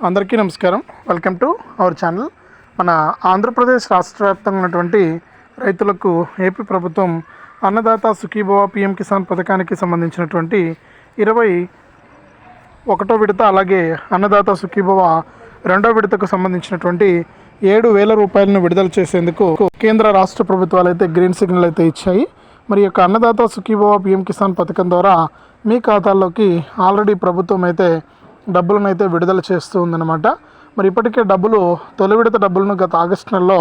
అందరికీ నమస్కారం. Welcome to our channel మన ఆంధ్రప్రదేశ్ రాష్ట్ర వ్యాప్తంగా ఉన్నటువంటి రైతులకు ఏపీ ప్రభుత్వం అన్నదాత సుఖీభవ పిఎం కిసాన్ పథకానికి సంబంధించినటువంటి ఇరవై ఒకటో విడత అలాగే అన్నదాత సుఖీభవ రెండో విడతకు సంబంధించినటువంటి ఏడు వేల రూపాయలను విడుదల చేసేందుకు కేంద్ర రాష్ట్ర ప్రభుత్వాలు అయితే గ్రీన్ సిగ్నల్ అయితే ఇచ్చాయి. మరి యొక్క అన్నదాత సుఖీభవ పిఎం కిసాన్ పథకం ద్వారా మీ ఖాతాల్లోకి ఆల్రెడీ ప్రభుత్వం అయితే డబ్బులను అయితే విడుదల చేస్తూ ఉందన్నమాట. మరి ఇప్పటికే డబ్బులు తొలి విడత డబ్బులను గత ఆగస్టు నెలలో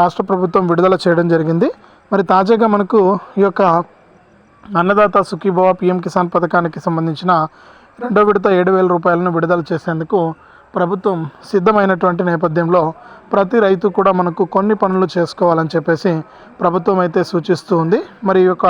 రాష్ట్ర ప్రభుత్వం విడుదల చేయడం జరిగింది. మరి తాజాగా మనకు ఈ యొక్క అన్నదాత సుఖీభవ పిఎం కిసాన్ పథకానికి సంబంధించిన రెండో విడత ఏడు వేల రూపాయలను విడుదల చేసేందుకు ప్రభుత్వం సిద్ధమైనటువంటి నేపథ్యంలో ప్రతి రైతు కూడా మనకు కొన్ని పనులు చేసుకోవాలని చెప్పేసి ప్రభుత్వం అయితే సూచిస్తూ ఉంది. మరి ఈ యొక్క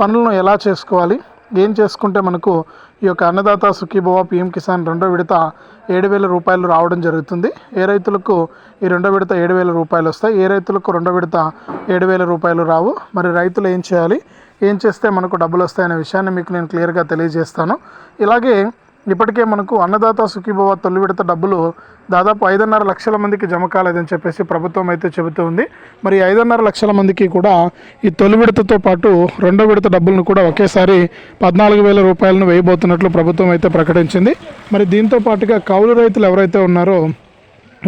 పనులను ఎలా చేసుకోవాలి? ఏం చేసుకుంటే మనకు ఈ యొక్క అన్నదాత సుఖీభవ పిఎం కిసాన్ రెండో విడత ఏడు వేల రూపాయలు రావడం జరుగుతుంది. ఏ రైతులకు ఈ రెండో విడత ఏడు వేల రూపాయలు వస్తాయి? ఏ రైతులకు రెండో విడత ఏడు వేల రూపాయలు రావు? మరి రైతులు ఏం చేయాలి? ఏం చేస్తే మనకు డబ్బులు వస్తాయనే విషయాన్ని మీకు నేను క్లియర్గా తెలియజేస్తాను. ఇలాగే ఇప్పటికే మనకు అన్నదాత సుఖీభవ తొలి విడత డబ్బులు దాదాపు ఐదున్నర లక్షల మందికి జమ కాలేదని చెప్పేసి ప్రభుత్వం అయితే చెబుతూ ఉంది. మరి ఐదున్నర లక్షల మందికి కూడా ఈ తొలి విడతతో పాటు రెండో విడత డబ్బులను కూడా ఒకేసారి పద్నాలుగు వేల రూపాయలను వేయబోతున్నట్లు ప్రభుత్వం అయితే ప్రకటించింది. మరి దీంతో పాటుగా కౌలు రైతులు ఎవరైతే ఉన్నారో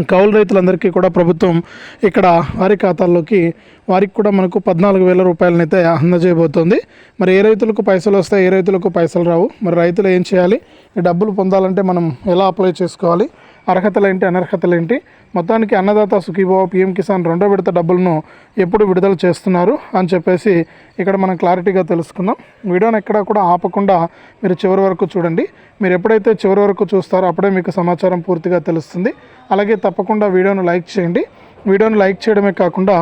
కౌలు రైతులందరికీ కూడా ప్రభుత్వం ఇక్కడ వారి ఖాతాల్లోకి వారికి కూడా మనకు పద్నాలుగు వేల రూపాయలనైతే అందజేయబోతోంది. మరి ఏ రైతులకు పైసలు వస్తాయి ఏ రైతులకు పైసలు రావు? మరి రైతులు ఏం చేయాలి? ఈ డబ్బులు పొందాలంటే మనం ఎలా అప్లై చేసుకోవాలి? అర్హతలు ఏంటి అనర్హతలు ఏంటి మొత్తానికి అన్నదాత సుఖీభావ పిఎం కిసాన్ రెండో విడత డబ్బులను ఎప్పుడు విడుదల చేస్తున్నారు అని చెప్పేసి ఇక్కడ మనం క్లారిటీగా తెలుసుకుందాం. వీడియోని ఎక్కడా కూడా ఆపకుండా మీరు చివరి వరకు చూడండి. మీరు ఎప్పుడైతే చివరి వరకు చూస్తారో అప్పుడే మీకు సమాచారం పూర్తిగా తెలుస్తుంది. అలాగే తప్పకుండా వీడియోను లైక్ చేయండి. వీడియోను లైక్ చేయడమే కాకుండా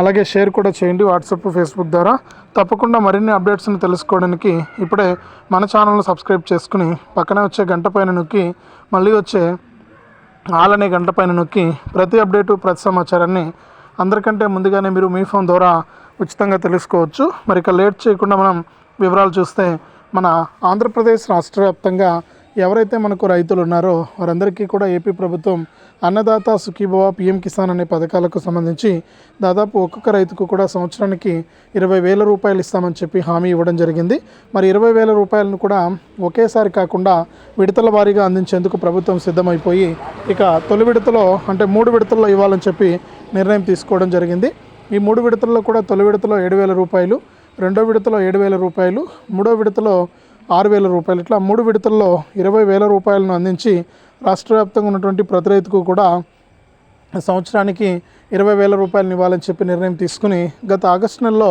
అలాగే షేర్ కూడా చేయండి వాట్సాప్ ఫేస్బుక్ ద్వారా. తప్పకుండా మరిన్ని అప్డేట్స్ని తెలుసుకోవడానికి ఇప్పుడే మన ఛానల్ను సబ్స్క్రైబ్ చేసుకుని పక్కనే వచ్చే గంట పైన నొక్కి మళ్ళీ వచ్చే ఆల్ అనే గంట పైన నొక్కి ప్రతి అప్డేటు ప్రతి సమాచారాన్ని అందరికంటే ముందుగానే మీరు మీ ఫోన్ ద్వారా ఉచితంగా తెలుసుకోవచ్చు. మరి ఇక లేట్ చేయకుండా మనం వివరాలు చూస్తే మన ఆంధ్రప్రదేశ్ రాష్ట్ర వ్యాప్తంగా ఎవరైతే మనకు రైతులు ఉన్నారో వారందరికీ కూడా ఏపీ ప్రభుత్వం అన్నదాత సుఖీభవ పిఎం కిసాన్ అనే పథకాలకు సంబంధించి దాదాపు ఒక్కొక్క రైతుకు కూడా సంవత్సరానికి ఇరవై వేల రూపాయలు ఇస్తామని చెప్పి హామీ ఇవ్వడం జరిగింది. మరి ఇరవై వేల రూపాయలను కూడా ఒకేసారి కాకుండా విడతల వారీగా అందించేందుకు ప్రభుత్వం సిద్ధమైపోయి ఇక తొలి విడతలో అంటే మూడు విడతల్లో ఇవ్వాలని చెప్పి నిర్ణయం తీసుకోవడం జరిగింది. ఈ మూడు విడతల్లో కూడా తొలి విడతలో ఏడు వేల రూపాయలు రెండో విడతలో ఏడు వేల రూపాయలు మూడో విడతలో ఆరు వేల రూపాయలు. ఇట్లా మూడు విడతల్లో ఇరవై వేల రూపాయలను అందించి రాష్ట్ర వ్యాప్తంగా ఉన్నటువంటి ప్రతి రైతుకు కూడా సంవత్సరానికి ఇరవై వేల రూపాయలను ఇవ్వాలని చెప్పి నిర్ణయం తీసుకుని గత ఆగస్టు నెలలో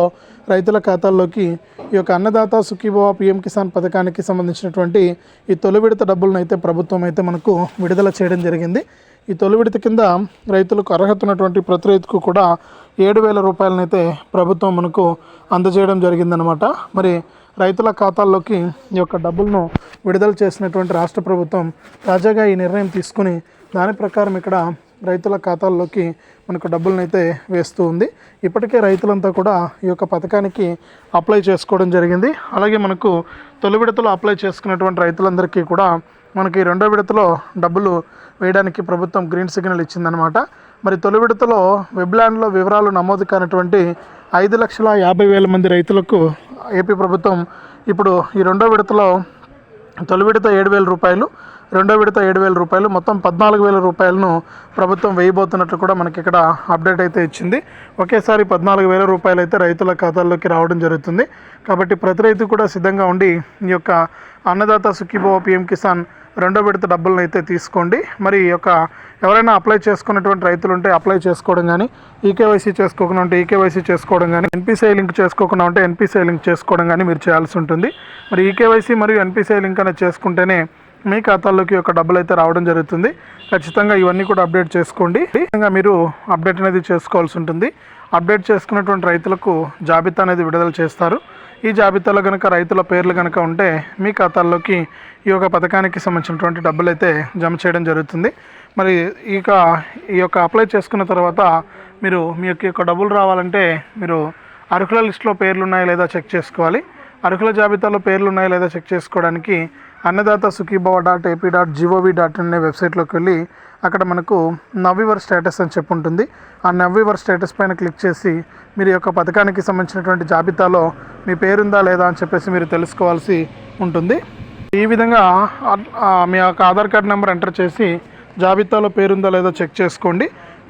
రైతుల ఖాతాల్లోకి ఈ యొక్క అన్నదాత సుఖీభవ పిఎం కిసాన్ పథకానికి సంబంధించినటువంటి ఈ తొలి విడత డబ్బులను అయితే ప్రభుత్వం అయితే మనకు విడుదల చేయడం జరిగింది. ఈ తొలి విడత కింద రైతులకు అర్హత ఉన్నటువంటి ప్రతి రైతుకు కూడా ఏడు వేల రూపాయలనైతే ప్రభుత్వం మనకు అందజేయడం జరిగిందనమాట మరి రైతుల ఖాతాల్లోకి ఈ యొక్క డబ్బులను విడుదల చేసినటువంటి రాష్ట్ర ప్రభుత్వం తాజాగా ఈ నిర్ణయం తీసుకుని దాని ప్రకారం ఇక్కడ రైతుల ఖాతాల్లోకి మనకు డబ్బులను అయితే వేస్తూ ఉంది. ఇప్పటికే రైతులంతా కూడా ఈ యొక్క పథకానికి అప్లై చేసుకోవడం జరిగింది. అలాగే మనకు తొలి విడతలో అప్లై చేసుకున్నటువంటి రైతులందరికీ కూడా మనకి రెండో విడతలో డబ్బులు వేయడానికి ప్రభుత్వం గ్రీన్ సిగ్నల్ ఇచ్చిందనమాట మరి తొలి విడతలో వెబ్లాండ్లో వివరాలు నమోదు కానటువంటి ఐదు లక్షల యాభై వేల మంది రైతులకు ఏపీ ప్రభుత్వం ఇప్పుడు ఈ రెండో విడతలో తొలి విడత ఏడు వేల రూపాయలు రెండో విడత ఏడు వేల రూపాయలు మొత్తం పద్నాలుగు వేల రూపాయలను ప్రభుత్వం వేయబోతున్నట్లు కూడా మనకి ఇక్కడ అప్డేట్ అయితే ఇచ్చింది. ఒకేసారి పద్నాలుగు వేల రూపాయలు అయితే రైతుల ఖాతాల్లోకి రావడం జరుగుతుంది. కాబట్టి ప్రతి రైతు కూడా సిద్ధంగా ఉండి ఈ యొక్క అన్నదాత సుఖీభవ పిఎం కిసాన్ రెండో విడత డబ్బులను అయితే తీసుకోండి. మరి ఈ యొక్క ఎవరైనా అప్లై చేసుకున్నటువంటి రైతులు ఉంటే అప్లై చేసుకోవడం కానీ ఈకేవైసీ చేసుకోకుండా ఉంటే ఈకేవైసీ చేసుకోవడం కానీ ఎన్పిసిఐ లింక్ చేసుకోకుండా ఉంటే ఎన్పిసిఐ లింక్ చేసుకోవడం కానీ మీరు చేయాల్సి ఉంటుంది. మరి ఈకేవైసీ మరియు ఎన్పిసిఐ లింక్ అనేది చేసుకుంటేనే మీ ఖాతాల్లోకి ఒక డబ్బులు అయితే రావడం జరుగుతుంది. ఖచ్చితంగా ఇవన్నీ కూడా అప్డేట్ చేసుకోండి. ఖచ్చితంగా మీరు అప్డేట్ అనేది చేసుకోవాల్సి ఉంటుంది. అప్డేట్ చేసుకున్నటువంటి రైతులకు జాబితా అనేది విడుదల చేస్తారు. ఈ జాబితాలో కనుక రైతుల పేర్లు కనుక ఉంటే మీ ఖాతాల్లోకి ఈ యొక్క పథకానికి సంబంధించినటువంటి డబ్బులు అయితే జమ చేయడం జరుగుతుంది. మరి ఇక ఈ యొక్క అప్లై చేసుకున్న తర్వాత మీరు మీ యొక్క యొక్క డబ్బులు రావాలంటే మీరు అర్హుల లిస్టులో పేర్లు ఉన్నాయా లేదా చెక్ చేసుకోవాలి. అర్హుల జాబితాలో పేర్లు ఉన్నాయా లేదా చెక్ చేసుకోవడానికి Annadata Sukhibhava dot AP dot gov dot in అనే వెబ్సైట్లోకి వెళ్ళి అక్కడ మనకు నవ్వివర్ స్టేటస్ అని చెప్పి ఉంటుంది. ఆ నవ్వివర్ స్టేటస్ పైన క్లిక్ చేసి మీరు యొక్క పథకానికి సంబంధించినటువంటి జాబితాలో మీ పేరుందా లేదా అని చెప్పేసి మీరు తెలుసుకోవాల్సి ఉంటుంది. ఈ విధంగా మీ యొక్క ఆధార్ కార్డ్ నెంబర్ ఎంటర్ చేసి జాబితాలో పేరుందా లేదో చెక్ చేసుకోండి.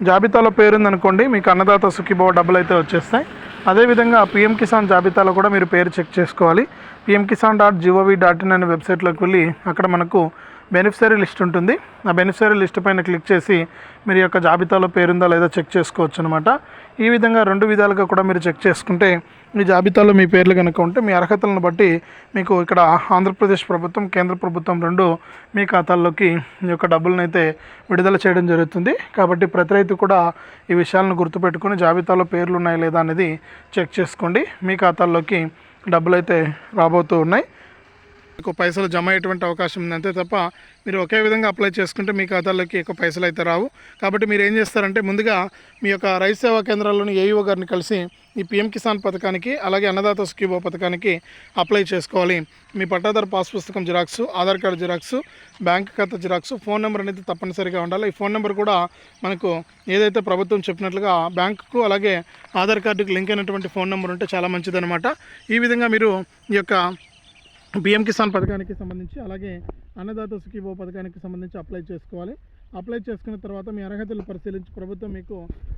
జాబితాలో పేరుందనుకోండి మీకు అన్నదాత సుఖీభవ డబ్బులు అయితే వచ్చేస్తాయి. అదేవిధంగా పిఎం కిసాన్ జాబితాలో కూడా మీరు పేరు చెక్ చేసుకోవాలి. PM Kisan dot gov dot in అనే వెబ్సైట్లోకి వెళ్ళి అక్కడ మనకు బెనిఫిషరీ లిస్ట్ ఉంటుంది. ఆ బెనిఫిషరీ లిస్ట్ పైన క్లిక్ చేసి మీరు యొక్క జాబితాలో పేరుందా లేదా చెక్ చేసుకోవచ్చు అనమాట ఈ విధంగా రెండు విధాలుగా కూడా మీరు చెక్ చేసుకుంటే మీ జాబితాలో మీ పేర్లు కనుక ఉంటే మీ అర్హతలను బట్టి మీకు ఇక్కడ ఆంధ్రప్రదేశ్ ప్రభుత్వం కేంద్ర ప్రభుత్వం రెండు మీ ఖాతాల్లోకి ఈ యొక్క డబ్బులను అయితే విడుదల చేయడం జరుగుతుంది. కాబట్టి ప్రతి రైతు కూడా ఈ విషయాలను గుర్తుపెట్టుకుని జాబితాలో పేర్లు ఉన్నాయి లేదా అనేది చెక్ చేసుకోండి. మీ ఖాతాల్లోకి డబ్బులు అయితే రాబోతూ ఉన్నాయి. మీకు పైసలు జమ అయ్యేటువంటి అవకాశం ఉంది. అంతే తప్ప మీరు ఒకే విధంగా అప్లై చేసుకుంటే మీ ఖాతాలోకి ఎక్కువ పైసలు అయితే రావు. కాబట్టి మీరు ఏం చేస్తారంటే ముందుగా మీ యొక్క రైతు సేవా కేంద్రాల్లోని ఏఈఓ గారిని కలిసి ఈ పిఎం కిసాన్ పథకానికి అలాగే అన్నదాత సుఖీభో పథకానికి అప్లై చేసుకోవాలి. మీ పట్టాదారు పాస్ పుస్తకం xerox Aadhaar card xerox bank ఖాతా జిరాక్స్ ఫోన్ నెంబర్ అనేది తప్పనిసరిగా ఉండాలి. ఈ ఫోన్ నెంబర్ కూడా మనకు ఏదైతే ప్రభుత్వం చెప్పినట్లుగా బ్యాంకుకు అలాగే ఆధార్ కార్డుకు లింక్ అయినటువంటి ఫోన్ నెంబర్ ఉంటే చాలా మంచిదన్నమాట. ఈ విధంగా మీరు ఈ యొక్క పిఎం కిసాన్ పథకానికి సంబంధించి అలాగే అన్నదాత సుఖీభో పథకానికి సంబంధించి అప్లై చేసుకోవాలి. అప్లై చేసుకున్న తర్వాత మీ అర్హతలు పరిశీలించి ప్రభుత్వం మీకు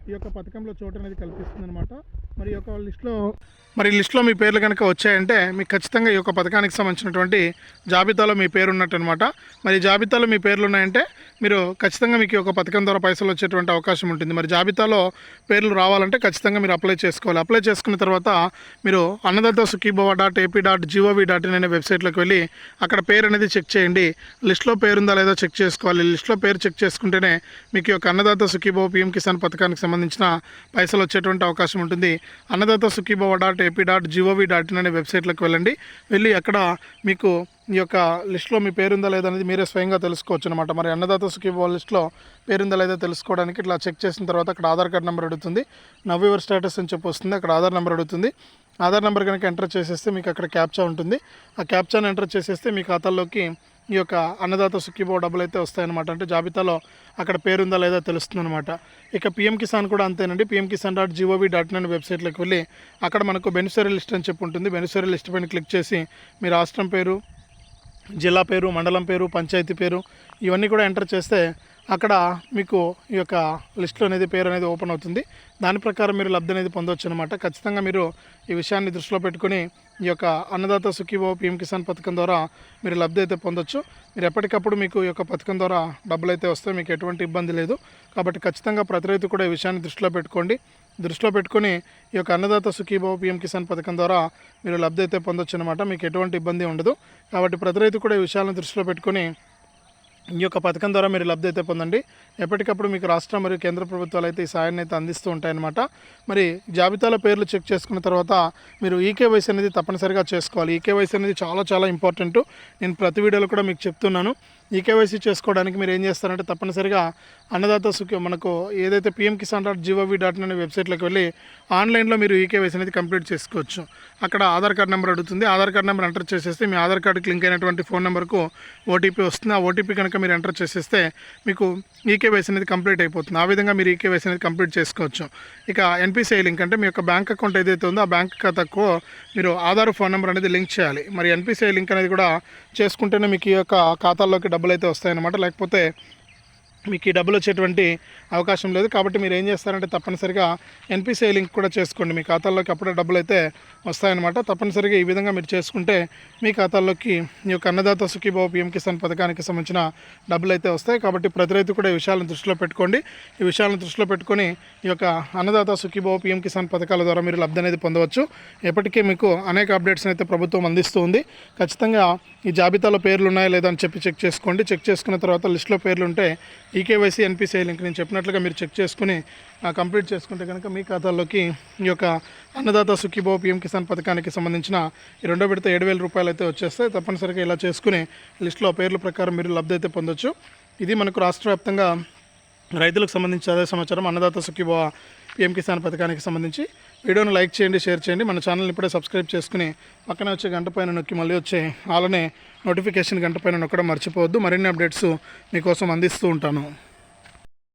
ఈ యొక్క పథకంలో చోటు అనేది కల్పిస్తుంది అనమాట మరి ఈ యొక్క లిస్ట్లో మరి లిస్ట్లో మీ పేర్లు కనుక వచ్చాయంటే మీకు ఖచ్చితంగా ఈ యొక్క పథకానికి సంబంధించినటువంటి జాబితాలో మీ పేరు ఉన్నట్టు అనమాట మరి జాబితాలో మీ పేర్లు ఉన్నాయంటే మీరు ఖచ్చితంగా మీకు ఈ యొక్క పథకం ద్వారా పైసలు వచ్చేటువంటి అవకాశం ఉంటుంది. మరి జాబితాలో పేర్లు రావాలంటే ఖచ్చితంగా మీరు అప్లై చేసుకోవాలి. అప్లై చేసుకున్న తర్వాత మీరు Annadata Sukhibhava dot AP dot gov dot in అనే వెబ్సైట్లోకి వెళ్ళి అక్కడ పేరు అనేది చెక్ చేయండి. లిస్ట్లో పేరుందా లేదా చెక్ చేసుకోవాలి. లిస్ట్లో పేరు చెక్ చేసుకుంటేనే మీకు యొక్క అన్నదాత సుఖీభావ పిఎం కిసాన్ పథకానికి సంబంధించిన పైసలు వచ్చేటువంటి అవకాశం ఉంటుంది. Annadata Sukhibhava dot AP dot gov dot in అనే వెబ్సైట్లోకి వెళ్ళండి. వెళ్ళి అక్కడ మీకు ఈ యొక్క లిస్ట్లో మీ పేరుందా లేదా అనేది మీరే స్వయంగా తెలుసుకోవచ్చు అనమాట మరి అన్నదాత సుఖీభావ లిస్ట్లో పేరుందా లేదా తెలుసుకోవడానికి ఇట్లా చెక్ చేసిన తర్వాత అక్కడ ఆధార్ కార్డ్ నెంబర్ అడుగుతుంది. నవ్యూవర్ స్టేటస్ అని చెప్పి వస్తుంది. అక్కడ ఆధార్ నెంబర్ అడుగుతుంది. ఆధార్ నెంబర్ కనుక ఎంటర్ చేసేస్తే మీకు అక్కడ క్యాప్చా ఉంటుంది. ఆ క్యాప్చాను ఎంటర్ చేసేస్తే మీ ఖాతాల్లోకి ఈ యొక్క అన్నదాత సుఖీభావ డబ్బులు అయితే వస్తాయన్నమాట. అంటే జాబితాలో అక్కడ పేరుందా లేదా తెలుస్తుంది అనమాట ఇక పిఎం కిసాన్ కూడా అంతేనండి. PM Kisan dot gov dot in వెబ్సైట్లోకి వెళ్ళి అక్కడ మనకు బెనిఫిషరీ లిస్ట్ అని చెప్పి ఉంటుంది బెనిఫిషరీ లిస్ట్ పైన క్లిక్ చేసి మీ రాష్ట్రం పేరు జిల్లా పేరు మండలం పేరు పంచాయతీ పేరు ఇవన్నీ కూడా ఎంటర్ చేస్తే అక్కడ మీకు ఈ యొక్క లిస్ట్లో అనేది పేరు అనేది ఓపెన్ అవుతుంది. దాని ప్రకారం మీరు లబ్ధి అనేది పొందవచ్చు అనమాట ఖచ్చితంగా మీరు ఈ విషయాన్ని దృష్టిలో పెట్టుకొని ఈ యొక్క అన్నదాత సుఖీభో పిఎం కిసాన్ పథకం ద్వారా మీరు లబ్ధి అయితే పొందొచ్చు. మీరు ఎప్పటికప్పుడు మీకు ఈ యొక్క పథకం ద్వారా డబ్బులు అయితే వస్తాయి మీకు ఎటువంటి ఇబ్బంది లేదు. కాబట్టి ఖచ్చితంగా ప్రతి రైతు కూడా ఈ విషయాన్ని దృష్టిలో పెట్టుకోండి. దృష్టిలో పెట్టుకుని ఈ యొక్క అన్నదాత సుఖీభావ పిఎం కిసాన్ పథకం ద్వారా మీరు లబ్ధి అయితే పొందొచ్చు అనమాట మీకు ఎటువంటి ఇబ్బంది ఉండదు. కాబట్టి ప్రతి రైతు కూడా ఈ విషయాలను దృష్టిలో పెట్టుకొని ఈ యొక్క పథకం ద్వారా మీరు లబ్ధి అయితే పొందండి. ఎప్పటికప్పుడు మీకు రాష్ట్ర మరియు కేంద్ర ప్రభుత్వాలు అయితే ఈ సాయాన్ని అయితే అందిస్తూ ఉంటాయన్నమాట. మరి జాబితాలో పేర్లు చెక్ చేసుకున్న తర్వాత మీరు ఈకేవైసీ అనేది తప్పనిసరిగా చేసుకోవాలి. ఈకేవైసీ అనేది చాలా చాలా ఇంపార్టెంట్. నేను ప్రతి వీడియోలో కూడా మీకు చెప్తున్నాను. ఈకేవైసీ చేసుకోవడానికి మీరు ఏం చేస్తారంటే తప్పనిసరిగా అన్నదాత సుఖ మనకు ఏదైతే PM Kisan dot gov dot అనే వెబ్సైట్లోకి వెళ్ళి ఆన్లైన్లో మీరు ఈకేవైసీ అనేది కంప్లీట్ చేసుకోవచ్చు. అక్కడ ఆధార్ కార్డ్ నెంబర్ అడుగుతుంది. ఆధార్ కార్డ్ నెంబర్ ఎంటర్ చేసేస్తే మీ ఆధార్ కార్డుకి లింక్ అయినటువంటి ఫోన్ నెంబర్కు ఓటీపీ వస్తుంది. ఆ ఓటీపీ కనుక మీరు ఎంటర్ చేసేస్తే మీకు ఈకేవైసీ అనేది కంప్లీట్ అయిపోతుంది. ఆ విధంగా మీరు ఈకేవైసీ అనేది కంప్లీట్ చేసుకోవచ్చు. ఇక ఎన్పిసిఐ లింక్ అంటే మీ యొక్క బ్యాంక్ అకౌంట్ ఏదైతే ఉందో ఆ బ్యాంక్ ఖాతాకు మీరు ఆధార్ ఫోన్ నెంబర్ అనేది లింక్ చేయాలి. మరి ఎన్పిసిఐ లింక్ అనేది కూడా చేసుకుంటేనే మీకు ఈ యొక్క ఖాతాల్లోకి డబ్బులు అయితే వస్తాయన్నమాట. లేకపోతే మీకు ఈ డబ్బులు వచ్చేటువంటి అవకాశం లేదు. కాబట్టి మీరు ఏం చేస్తారంటే తప్పనిసరిగా ఎన్పిసిఐ లింక్ కూడా చేసుకోండి. మీ ఖాతాల్లోకి అప్పుడే డబ్బులు అయితే వస్తాయన్నమాట. తప్పనిసరిగా ఈ విధంగా మీరు చేసుకుంటే మీ ఖాతాల్లోకి ఈ యొక్క అన్నదాత సుఖీభావ పిఎం కిసాన్ పథకానికి సంబంధించిన డబ్బులు అయితే వస్తాయి. కాబట్టి ప్రతి రైతు కూడా ఈ విషయాలను దృష్టిలో పెట్టుకోండి. ఈ విషయాలను దృష్టిలో పెట్టుకొని ఈ యొక్క అన్నదాత సుఖీభావ పిఎం కిసాన్ పథకాల ద్వారా మీరు లబ్ధి అనేది పొందవచ్చు. ఎప్పటికీ మీకు అనేక అప్డేట్స్ అయితే ప్రభుత్వం అందిస్తూ ఉంది. ఖచ్చితంగా ఈ జాబితాలో పేర్లు ఉన్నాయా లేదా అని చెప్పి చెక్ చేసుకోండి. చెక్ చేసుకున్న తర్వాత లిస్ట్లో పేర్లు ఉంటే ఈకేవైసీ ఎన్పిసిఐ లింక్ నేను చెప్పినట్లుగా మీరు చెక్ చేసుకుని కంప్లీట్ చేసుకుంటే కనుక మీ ఖాతాల్లోకి ఈ యొక్క అన్నదాత సుఖీభావ పిఎం కిసాన్ పథకానికి సంబంధించిన ఈ రెండో విడత ఏడు వేల రూపాయలు అయితే వచ్చేస్తాయి. తప్పనిసరిగా ఇలా చేసుకుని లిస్ట్లో పేర్ల ప్రకారం మీరు లబ్ధి అయితే పొందొచ్చు. ఇది మనకు రాష్ట్ర వ్యాప్తంగా రైతులకు సంబంధించి అదే సమాచారం అన్నదాత సుఖీభవ పిఎం కిసాన్ పథకానికి సంబంధించి. వీడియోను లైక్ చేయండి షేర్ చేయండి. మన ఛానల్ని ఇప్పుడే సబ్స్క్రైబ్ చేసుకుని పక్కనే వచ్చే గంట పైన నొక్కి మళ్ళీ వచ్చే అలానే నోటిఫికేషన్ గంట పైన నొక్కడం మర్చిపోవద్దు. మరిన్ని అప్డేట్స్ మీకోసం అందిస్తూ ఉంటాను.